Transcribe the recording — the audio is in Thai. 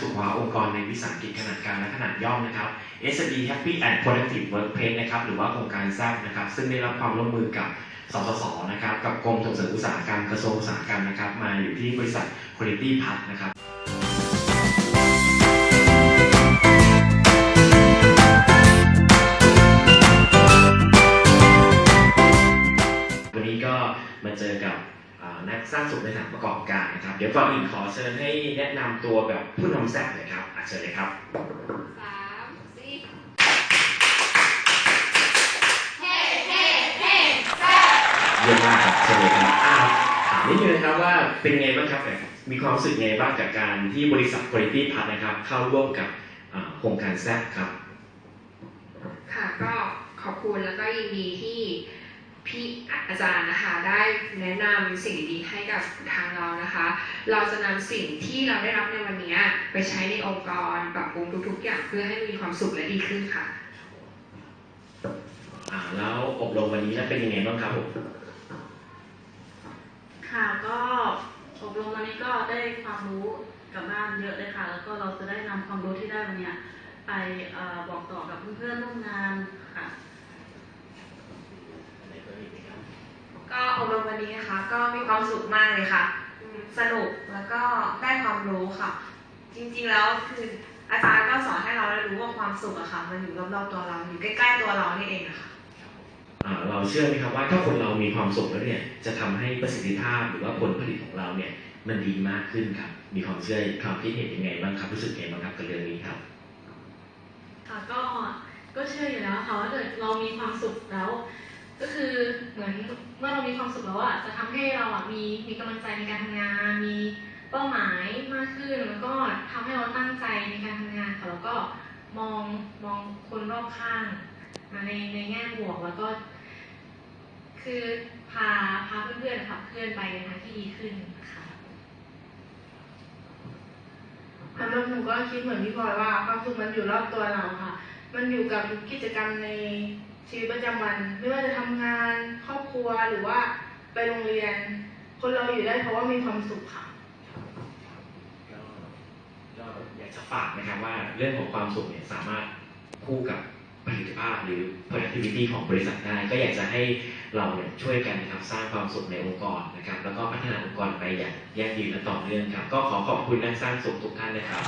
ษาวะองค์กิจขนาดกลางและขนาดย่อมนะครับ SME Happy and Productive Workplace นะครับหรือว่าโครงการแซบนะครับ ซึ่งได้รับความร่วมมือกับสสสนะครับกับกรมส่งเสริมอุตสาหกรรมกระทรวงอุตสาหกรรมนะครับ มาอยู่ที่บริษัท Quality p a t นะครับวันนี้ก็มาเจอกับ นักสร้างสุขในสถานประกอบการนะครับ เดี๋ยวก่อนอื่นขอเชิญให้แนะนำตัวแบบผู้นำแซ่บเลยครับอะเชิญเลยครับ สามสี่เฮ้เฮ้เฮ้แซ่บเยี่ยมมากครับเชิญเลยครับอ้าวถามนิดนึงนะครับว่าเป็นไงบ้างครับแบบมีความรู้สึกไงบ้างกับการที่บริษัท Quality p a t นะครับ เข้าร่วมกับอ่าโครงการแซ่บครับ ค่ะก็ขอบคุณแล้วก็ยินดีที่ พี่อาจารย์นะคะได้แนะนำสิ่งดีๆให้กับทางเรานะคะ เราจะนำสิ่งที่เราได้รับในวันนี้ไปใช้ในองค์กรปรับปรุงทุกๆอย่างเพื่อให้มีความสุขและดีขึ้นค่ะอ่าแล้วอบรมวันนี้แล้วเป็นยังไงบ้างครับผมค่ะก็อบรมวันนี้ก็ได้ความรู้กลับบ้านเยอะเลยค่ะ แล้วก็เราจะได้นำความรู้ที่ได้วันเนี้ยไปเอ่อบอกต่อกับเพื่อนๆร่วมงานค่ะ ก็อบ รมวันนี้นะคะ ก็มีความสุขมากเลยค่ะอืมสนุกแล้วก็ได้ความรู้ค่ะ จริงๆแล้วคืออาจารย์ก็สอนให้เราได้รู้ว่าความสุขอะค่ะ มันอยู่รอบๆตัวเราอยู่ใกล้ๆตัวเรานี่เองอะค่ะ อ่าเราเชื่อไหมครับว่าถ้าคนเรามีความสุขแล้วเนี่ยจะทำให้ประสิทธิภาพหรือว่าผลผลิตของเราเนี่ยมันดีมากขึ้นครับ มีความเชื่อความคิดเห็นยังไงบ้างครับรู้สึกยังไงบ้างครับกับเรื่องนี้ครับ ค่ะก็ก็เชื่ออยู่แล้วค่ะว่าเกิดเรามีความสุขแล้ว ก็คือเหมือนเมื่อเรามีความสุขแล้วอะจะทำให้เราอะมีมีกำลังใจในการทำงาน มีเป้าหมายมากขึ้นแล้วก็ทำให้เราตั้งใจในการทำงานค่ะแล้วก็มองมองคนรอบข้างมาในในแง่บวกแล้วก็ คือพาพาเพื่อนๆขับเคลื่อนไปในทางที่ดีขึ้นค่ะสำหรับหนูก็คิดเหมือนพี่พลอยว่าความสุขมันอยู่รอบตัวเราค่ะ มันอยู่กับทุกกิจกรรมใน วหรือว่าไปโรงเรียน คนเราอยู่ได้เพราะว่ามีความสุขค่ะ ก็ก็อยากจะฝากนะครับว่าเรื่องของความสุขเนี่ยสามารถคู่กับผลิตภาพหรือ productivity ของบริษัทได้ ก็อยากจะให้เราเนี่ยช่วยกันนะครับสร้างความสุขในองค์กรนะครับ แล้วก็พัฒนาองค์กรไปอย่างยั่งยืนและต่อเนื่องครับ ก็ขอขอบคุณนักสร้างสุขทุกท่านนะครับ